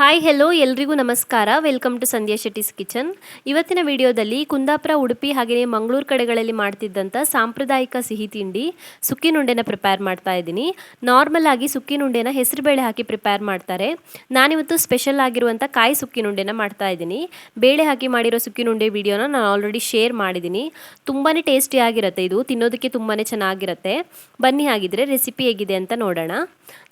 Hi hello ಎಲ್ರಿಗೂ ನಮಸ್ಕಾರ. Welcome to Sandhya Shetty's kitchen ಇವತ್ತಿನ ವಿಡಿಯೋದಲ್ಲಿ ಕುಂದಾಪುರ, ಉಡುಪಿ ಹಾಗೆಯೇ ಮಂಗಳೂರು ಕಡೆಗಳಲ್ಲಿ ಮಾಡ್ತಿದ್ದಂಥ ಸಾಂಪ್ರದಾಯಿಕ ಸಿಹಿ ತಿಂಡಿ ಸುಕ್ಕಿನುಂಡೆನ ಪ್ರಿಪೇರ್ ಮಾಡ್ತಾ ಇದ್ದೀನಿ. ನಾರ್ಮಲ್ ಆಗಿ ಸುಕ್ಕಿನುಂಡೆನ ಹೆಸರುಬೇಳೆ ಹಾಕಿ ಪ್ರಿಪೇರ್ ಮಾಡ್ತಾರೆ. ನಾನಿವತ್ತು ಸ್ಪೆಷಲ್ ಆಗಿರುವಂಥ ಕಾಯಿ ಸುಕ್ಕಿನುಂಡೆನ ಮಾಡ್ತಾ ಇದ್ದೀನಿ. ಬೇಳೆ ಹಾಕಿ ಮಾಡಿರೋ ಸುಕ್ಕಿನುಂಡೆ ವಿಡಿಯೋನ ನಾನು ಆಲ್ರೆಡಿ ಶೇರ್ ಮಾಡಿದ್ದೀನಿ. ತುಂಬಾ ಟೇಸ್ಟಿ ಆಗಿರುತ್ತೆ ಇದು. ತಿನ್ನೋದಕ್ಕೆ ತುಂಬಾ ಚೆನ್ನಾಗಿರುತ್ತೆ. ಬನ್ನಿ ಹಾಗಿದ್ರೆ ರೆಸಿಪಿ ಹೇಗಿದೆ ಅಂತ ನೋಡೋಣ.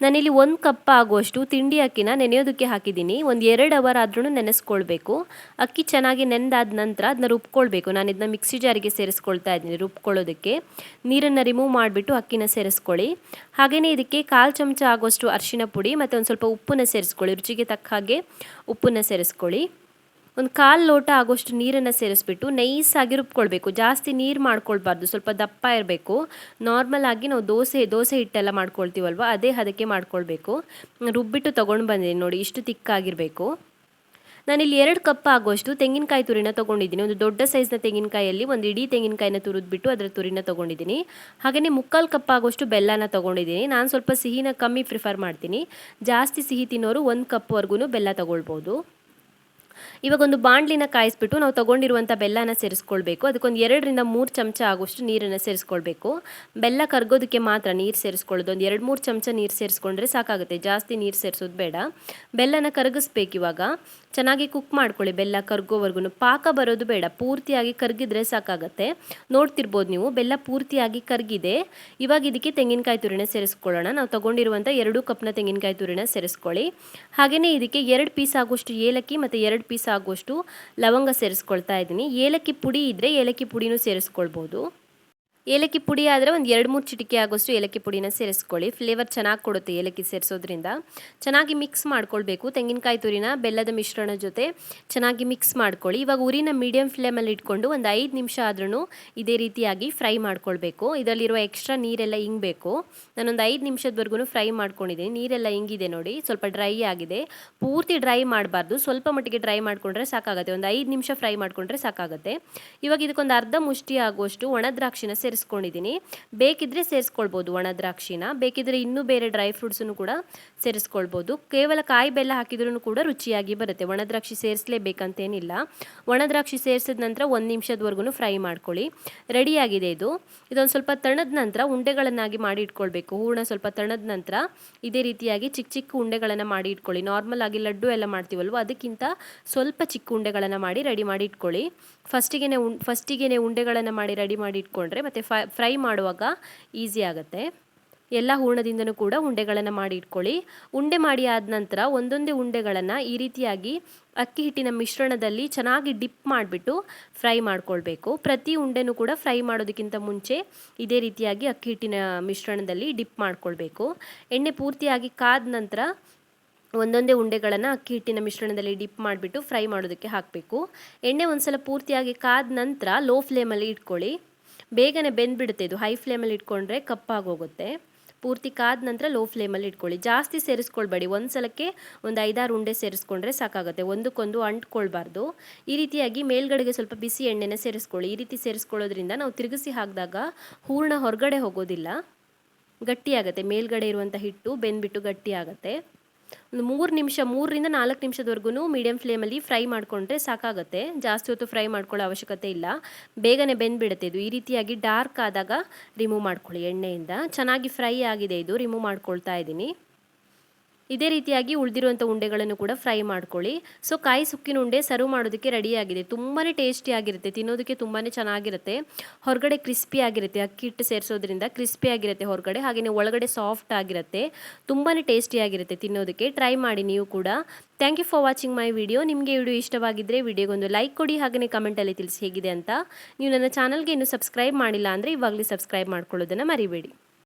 ನಾನಿಲ್ಲಿ ಒಂದು ಕಪ್ ಆಗುವಷ್ಟು ತಿಂಡಿ ಅಕ್ಕಿನ ನೆನೆಯೋದಕ್ಕೆ ಹಾಕಿದ್ದೀನಿ. ಒಂದು ಎರಡು ಅವರ್ ಆದ್ರೂ ನೆನೆಸ್ಕೊಳ್ಬೇಕು. ಅಕ್ಕಿ ಚೆನ್ನಾಗಿ ನೆನೆದಾದ ನಂತರ ಅದನ್ನ ರುಬ್ಕೊಳ್ಬೇಕು. ನಾನು ಇದನ್ನ ಮಿಕ್ಸಿ ಜಾರಿಗೆ ಸೇರಿಸ್ಕೊಳ್ತಾ ಇದ್ದೀನಿ ರುಬ್ಕೊಳ್ಳೋದಕ್ಕೆ. ನೀರನ್ನು ರಿಮೂವ್ ಮಾಡಿಬಿಟ್ಟು ಅಕ್ಕಿನ ಸೇರಿಸ್ಕೊಳ್ಳಿ. ಹಾಗೆಯೇ ಇದಕ್ಕೆ ಕಾಲು ಚಮಚ ಆಗುವಷ್ಟು ಅರಿಶಿನ ಪುಡಿ ಮತ್ತು ಒಂದು ಸ್ವಲ್ಪ ಉಪ್ಪನ್ನು ಸೇರಿಸ್ಕೊಳ್ಳಿ. ರುಚಿಗೆ ತಕ್ಕ ಹಾಗೆ ಉಪ್ಪನ್ನು ಸೇರಿಸ್ಕೊಳ್ಳಿ. ಒಂದು ಕಾಲು ಲೋಟ ಆಗೋಷ್ಟು ನೀರನ್ನು ಸೇರಿಸ್ಬಿಟ್ಟು ನೈಸಾಗಿ ರುಬ್ಕೊಳ್ಬೇಕು. ಜಾಸ್ತಿ ನೀರು ಮಾಡ್ಕೊಳ್ಬಾರ್ದು. ಸ್ವಲ್ಪ ದಪ್ಪ ಇರಬೇಕು. ನಾರ್ಮಲ್ ಆಗಿ ನಾವು ದೋಸೆ ದೋಸೆ ಹಿಟ್ಟೆಲ್ಲ ಮಾಡ್ಕೊಳ್ತೀವಲ್ವ? ಅದೇ ಅದಕ್ಕೆ ಮಾಡ್ಕೊಳ್ಬೇಕು. ರುಬ್ಬಿಟ್ಟು ತೊಗೊಂಡು ಬಂದಿದ್ದೀನಿ ನೋಡಿ, ಇಷ್ಟು ತಿಕ್ಕಾಗಿರಬೇಕು. ನಾನಿಲ್ಲಿ ಎರಡು ಕಪ್ ಆಗುವಷ್ಟು ತೆಂಗಿನಕಾಯಿ ತುರಿನ ತೊಗೊಂಡಿದ್ದೀನಿ. ಒಂದು ದೊಡ್ಡ ಸೈಜ್ನ ತೆಂಗಿನಕಾಯಲ್ಲಿ ಒಂದು ಇಡೀ ತೆಂಗಿನಕಾಯಿನ ತುರಿದ್ಬಿಟ್ಟು ಅದರ ತುರಿನ ತೊಗೊಂಡಿದ್ದೀನಿ. ಹಾಗೆಯೇ ಮುಕ್ಕಾಲು ಕಪ್ ಆಗುವಷ್ಟು ಬೆಲ್ಲನ ತೊಗೊಂಡಿದ್ದೀನಿ. ನಾನು ಸ್ವಲ್ಪ ಸಿಹಿನ ಕಮ್ಮಿ ಪ್ರಿಫರ್ ಮಾಡ್ತೀನಿ. ಜಾಸ್ತಿ ಸಿಹಿ ತಿನ್ನೋರು ಒಂದು ಕಪ್ವರೆಗೂ ಬೆಲ್ಲ ತೊಗೊಳ್ಬೋದು. ಇವಾಗ ಒಂದು ಬಾಣಲಿನ ಕಾಯಿಸ್ಬಿಟ್ಟು ನಾವು ತೊಗೊಂಡಿರುವಂಥ ಬೆಲ್ಲನ ಸೇರಿಸ್ಕೊಳ್ಬೇಕು. ಅದಕ್ಕೊಂದು ಎರಡರಿಂದ ಮೂರು ಚಮಚ ಆಗುವಷ್ಟು ನೀರನ್ನು ಸೇರಿಸ್ಕೊಳ್ಬೇಕು. ಬೆಲ್ಲ ಕರ್ಗೋದಕ್ಕೆ ಮಾತ್ರ ನೀರು ಸೇರಿಸ್ಕೊಳ್ಳೋದು. ಒಂದು ಎರಡು ಮೂರು ಚಮಚ ನೀರು ಸೇರಿಸ್ಕೊಂಡ್ರೆ ಸಾಕಾಗುತ್ತೆ. ಜಾಸ್ತಿ ನೀರು ಸೇರಿಸೋದು ಬೇಡ. ಬೆಲ್ಲನ ಕರಗಿಸ್ಬೇಕು ಇವಾಗ. ಚೆನ್ನಾಗಿ ಕುಕ್ ಮಾಡ್ಕೊಳ್ಳಿ ಬೆಲ್ಲ ಕರ್ಗೋವರೆಗೂ ಪಾಕ ಬರೋದು ಬೇಡ. ಪೂರ್ತಿಯಾಗಿ ಕರಗಿದ್ರೆ ಸಾಕಾಗತ್ತೆ. ನೋಡ್ತಿರ್ಬೋದು ನೀವು, ಬೆಲ್ಲ ಪೂರ್ತಿಯಾಗಿ ಕರಗಿದೆ. ಇವಾಗ ಇದಕ್ಕೆ ತೆಂಗಿನಕಾಯಿ ತುರಿನ ಸೇರಿಸ್ಕೊಳ್ಳೋಣ. ನಾವು ತಗೊಂಡಿರುವಂಥ ಎರಡು ಕಪ್ನ ತೆಂಗಿನಕಾಯಿ ತುರಿನ ಸೇರಿಸ್ಕೊಳ್ಳಿ. ಹಾಗೆಯೇ ಇದಕ್ಕೆ ಎರಡು ಪೀಸ್ ಆಗುವಷ್ಟು ಏಲಕ್ಕಿ ಮತ್ತು ಎರಡು ಪೀಸ್ ಆಗುವಷ್ಟು ಲವಂಗ ಸೇರಿಸ್ಕೊಳ್ತಾ ಇದ್ದೀನಿ. ಏಲಕ್ಕಿ ಪುಡಿ ಇದ್ದರೆ ಏಲಕ್ಕಿ ಪುಡಿನೂ ಸೇರಿಸ್ಕೊಳ್ಬೋದು. ಏಲಕ್ಕಿ ಪುಡಿ ಆದರೆ ಒಂದು ಎರಡು ಮೂರು ಚಿಟಿಕೆ ಆಗೋಷ್ಟು ಏಲಕ್ಕಿ ಪುಡಿನ ಸೇರಿಸ್ಕೊಳ್ಳಿ. ಫ್ಲೇವರ್ ಚೆನ್ನಾಗಿ ಕೊಡುತ್ತೆ ಏಲಕ್ಕಿ ಸೇರಿಸೋದ್ರಿಂದ. ಚೆನ್ನಾಗಿ ಮಿಕ್ಸ್ ಮಾಡ್ಕೊಳ್ಬೇಕು. ತೆಂಗಿನಕಾಯಿ ತುರಿನ ಬೆಲ್ಲದ ಮಿಶ್ರಣ ಜೊತೆ ಚೆನ್ನಾಗಿ ಮಿಕ್ಸ್ ಮಾಡ್ಕೊಳ್ಳಿ. ಇವಾಗ ಉರಿನ ಮೀಡಿಯಂ ಫ್ಲೇಮಲ್ಲಿ ಇಟ್ಕೊಂಡು ಒಂದು ಐದು ನಿಮಿಷ ಆದ್ರೂ ಇದೇ ರೀತಿಯಾಗಿ ಫ್ರೈ ಮಾಡ್ಕೊಳ್ಬೇಕು. ಇದರಲ್ಲಿರುವ ಎಕ್ಸ್ಟ್ರಾ ನೀರೆಲ್ಲ ಹಿಂಗಬೇಕು ನಾನೊಂದು ಐದು ನಿಮಿಷದವರೆಗೂ ಫ್ರೈ ಮಾಡ್ಕೊಂಡಿದ್ದೀನಿ. ನೀರೆಲ್ಲ ಹಿಂಗಿದೆ ನೋಡಿ. ಸ್ವಲ್ಪ ಡ್ರೈ ಆಗಿದೆ. ಪೂರ್ತಿ ಡ್ರೈ ಮಾಡಬಾರ್ದು. ಸ್ವಲ್ಪ ಮಟ್ಟಿಗೆ ಡ್ರೈ ಮಾಡಿಕೊಂಡ್ರೆ ಸಾಕಾಗುತ್ತೆ. ಒಂದು ಐದು ನಿಮಿಷ ಫ್ರೈ ಮಾಡಿಕೊಂಡ್ರೆ ಸಾಕಾಗುತ್ತೆ. ಇವಾಗ ಇದಕ್ಕೊಂದು ಅರ್ಧ ಮುಷ್ಟಿ ಆಗುವಷ್ಟು ಒಣ ದ್ರಾಕ್ಷಿನ ಸೇರಿಸಿ ಸೇರಿಸ್ಕೊಂಡಿದ್ದೀನಿ. ಬೇಕಿದ್ರೆ ಸೇರಿಸ್ಕೊಳ್ಬೋದು ಒಣ ದ್ರಾಕ್ಷಿನ. ಬೇಕಿದ್ರೆ ಇನ್ನೂ ಬೇರೆ ಡ್ರೈ ಫ್ರೂಟ್ಸನ್ನು ಕೂಡ ಸೇರಿಸ್ಕೊಳ್ಬೋದು. ಕೇವಲ ಕಾಯಿ ಬೆಲ್ಲ ಹಾಕಿದ್ರೂ ಕೂಡ ರುಚಿಯಾಗಿ ಬರುತ್ತೆ. ಒಣ ದ್ರಾಕ್ಷಿ ಸೇರಿಸಲೇಬೇಕಂತೇನಿಲ್ಲ. ಒಣ ದ್ರಾಕ್ಷಿ ಸೇರಿಸಿದ ನಂತರ ಒಂದು ನಿಮಿಷದವರೆಗೂ ಫ್ರೈ ಮಾಡ್ಕೊಳ್ಳಿ. ರೆಡಿಯಾಗಿದೆ ಇದು. ಇದೊಂದು ಸ್ವಲ್ಪ ತಣದ ನಂತರ ಉಂಡೆಗಳನ್ನಾಗಿ ಮಾಡಿ ಇಟ್ಕೊಳ್ಬೇಕು. ಹೂರ್ಣ ಸ್ವಲ್ಪ ತಣದ ನಂತರ ಇದೇ ರೀತಿಯಾಗಿ ಚಿಕ್ಕ ಚಿಕ್ಕ ಉಂಡೆಗಳನ್ನು ಮಾಡಿ ಇಟ್ಕೊಳ್ಳಿ. ನಾರ್ಮಲ್ ಆಗಿ ಲಡ್ಡು ಎಲ್ಲ ಮಾಡ್ತೀವಲ್ವ, ಅದಕ್ಕಿಂತ ಸ್ವಲ್ಪ ಚಿಕ್ಕ ಉಂಡೆಗಳನ್ನು ಮಾಡಿ ರೆಡಿ ಮಾಡಿ ಇಟ್ಕೊಳ್ಳಿ. ಫಸ್ಟಿಗೆ ಉಂ ಫಸ್ಟಿಗೆ ಉಂಡೆಗಳನ್ನು ಮಾಡಿ ರೆಡಿ ಮಾಡಿ ಇಟ್ಕೊಂಡ್ರೆ ಮತ್ತು ಫ್ರೈ ಮಾಡುವಾಗ ಈಸಿ ಆಗುತ್ತೆ. ಎಲ್ಲ ಹೂರ್ಣದಿಂದನೂ ಕೂಡ ಉಂಡೆಗಳನ್ನು ಮಾಡಿ ಇಟ್ಕೊಳ್ಳಿ. ಉಂಡೆ ಮಾಡಿ ಆದ ನಂತರ ಒಂದೊಂದೇ ಉಂಡೆಗಳನ್ನು ಈ ರೀತಿಯಾಗಿ ಅಕ್ಕಿ ಹಿಟ್ಟಿನ ಮಿಶ್ರಣದಲ್ಲಿ ಚೆನ್ನಾಗಿ ಡಿಪ್ ಮಾಡಿಬಿಟ್ಟು ಫ್ರೈ ಮಾಡ್ಕೊಳ್ಬೇಕು. ಪ್ರತಿ ಉಂಡೆನೂ ಕೂಡ ಫ್ರೈ ಮಾಡೋದಕ್ಕಿಂತ ಮುಂಚೆ ಇದೇ ರೀತಿಯಾಗಿ ಅಕ್ಕಿ ಹಿಟ್ಟಿನ ಮಿಶ್ರಣದಲ್ಲಿ ಡಿಪ್ ಮಾಡ್ಕೊಳ್ಬೇಕು. ಎಣ್ಣೆ ಪೂರ್ತಿಯಾಗಿ ಕಾದ ನಂತರ ಒಂದೊಂದೇ ಉಂಡೆಗಳನ್ನು ಅಕ್ಕಿ ಹಿಟ್ಟಿನ ಮಿಶ್ರಣದಲ್ಲಿ ಡಿಪ್ ಮಾಡಿಬಿಟ್ಟು ಫ್ರೈ ಮಾಡೋದಕ್ಕೆ ಹಾಕಬೇಕು. ಎಣ್ಣೆ ಒಂದು ಸಲ ಪೂರ್ತಿಯಾಗಿ ಕಾದ ನಂತರ ಲೋ ಫ್ಲೇಮಲ್ಲಿ ಇಟ್ಕೊಳ್ಳಿ. ಬೇಗನೆ ಬೆಂದ್ಬಿಡುತ್ತೆ ಇದು. ಹೈ ಫ್ಲೇಮಲ್ಲಿ ಇಟ್ಕೊಂಡ್ರೆ ಕಪ್ಪಾಗೋಗುತ್ತೆ. ಪೂರ್ತಿ ಕಾದ ನಂತರ ಲೋ ಫ್ಲೇಮಲ್ಲಿ ಇಟ್ಕೊಳ್ಳಿ. ಜಾಸ್ತಿ ಸೇರಿಸ್ಕೊಳ್ಬೇಡಿ. ಒಂದು ಸಲಕ್ಕೆ ಒಂದು ಐದಾರು ಉಂಡೆ ಸೇರಿಸ್ಕೊಂಡ್ರೆ ಸಾಕಾಗುತ್ತೆ. ಒಂದಕ್ಕೊಂದು ಅಂಟ್ಕೊಳ್ಬಾರ್ದು. ಈ ರೀತಿಯಾಗಿ ಮೇಲ್ಗಡೆಗೆ ಸ್ವಲ್ಪ ಬಿಸಿ ಎಣ್ಣೆನ ಸೇರಿಸ್ಕೊಳ್ಳಿ. ಈ ರೀತಿ ಸೇರಿಸ್ಕೊಳ್ಳೋದ್ರಿಂದ ನಾವು ತಿರುಗಿಸಿ ಹಾಕಿದಾಗ ಹೂರ್ಣ ಹೊರಗಡೆ ಹೋಗೋದಿಲ್ಲ. ಗಟ್ಟಿಯಾಗುತ್ತೆ. ಮೇಲ್ಗಡೆ ಇರುವಂಥ ಹಿಟ್ಟು ಬೆಂದ್ಬಿಟ್ಟು ಗಟ್ಟಿಯಾಗತ್ತೆ. ಒಂದು ಮೂರು ನಿಮಿಷ, ಮೂರರಿಂದ ನಾಲ್ಕು ನಿಮಿಷದವರೆಗೂ ಮೀಡಿಯಂ ಫ್ಲೇಮಲ್ಲಿ ಫ್ರೈ ಮಾಡಿಕೊಂಡ್ರೆ ಸಾಕಾಗುತ್ತೆ. ಜಾಸ್ತಿ ಹೊತ್ತು ಫ್ರೈ ಮಾಡ್ಕೊಳ್ಳೋ ಅವಶ್ಯಕತೆ ಇಲ್ಲ. ಬೇಗನೆ ಬೆಂದ್ಬಿಡುತ್ತೆ ಇದು. ಈ ರೀತಿಯಾಗಿ ಡಾರ್ಕ್ ಆದಾಗ ರಿಮೂವ್ ಮಾಡ್ಕೊಳ್ಳಿ ಎಣ್ಣೆಯಿಂದ. ಚೆನ್ನಾಗಿ ಫ್ರೈ ಆಗಿದೆ ಇದು. ರಿಮೂವ್ ಮಾಡ್ಕೊಳ್ತಾ ಇದ್ದೀನಿ. ಇದೇ ರೀತಿಯಾಗಿ ಉಳಿದಿರುವಂಥ ಉಂಡೆಗಳನ್ನು ಕೂಡ ಫ್ರೈ ಮಾಡ್ಕೊಳ್ಳಿ. ಸೊ ಕಾಯಿ ಸುಕ್ಕಿನ ಉಂಡೆ ಸರ್ವ್ ಮಾಡೋದಕ್ಕೆ ರೆಡಿಯಾಗಿದೆ ತುಂಬಾ ಟೇಸ್ಟಿ ಆಗಿರುತ್ತೆ. ತಿನ್ನೋದಕ್ಕೆ ತುಂಬಾ ಚೆನ್ನಾಗಿರುತ್ತೆ. ಹೊರಗಡೆ ಕ್ರಿಸ್ಪಿ ಆಗಿರುತ್ತೆ. ಅಕ್ಕಿ ಹಿಟ್ಟು ಸೇರಿಸೋದ್ರಿಂದ ಕ್ರಿಸ್ಪಿ ಆಗಿರುತ್ತೆ ಹೊರಗಡೆ. ಹಾಗೆಯೇ ಒಳಗಡೆ ಸಾಫ್ಟ್ ಆಗಿರುತ್ತೆ. ತುಂಬಾ ಟೇಸ್ಟಿ ಆಗಿರುತ್ತೆ ತಿನ್ನೋದಕ್ಕೆ. ಟ್ರೈ ಮಾಡಿ ನೀವು ಕೂಡ. Thank you for watching my video ನಿಮಗೆ ವಿಡಿಯೋ ಇಷ್ಟವಾಗಿದ್ದರೆ ವಿಡಿಯೋಗೊಂದು ಲೈಕ್ ಕೊಡಿ. ಹಾಗೆಯೇ ಕಮೆಂಟಲ್ಲಿ ತಿಳಿಸಿ ಹೇಗಿದೆ ಅಂತ. ನೀವು ನನ್ನ ಚಾನಲ್ಗೆ ಇನ್ನೂ ಸಬ್ಸ್ಕ್ರೈಬ್ ಮಾಡಿಲ್ಲ ಅಂದರೆ ಇವಾಗಲೇ ಸಬ್ಸ್ಕ್ರೈಬ್ ಮಾಡ್ಕೊಳ್ಳೋದನ್ನು ಮರಿಬೇಡಿ.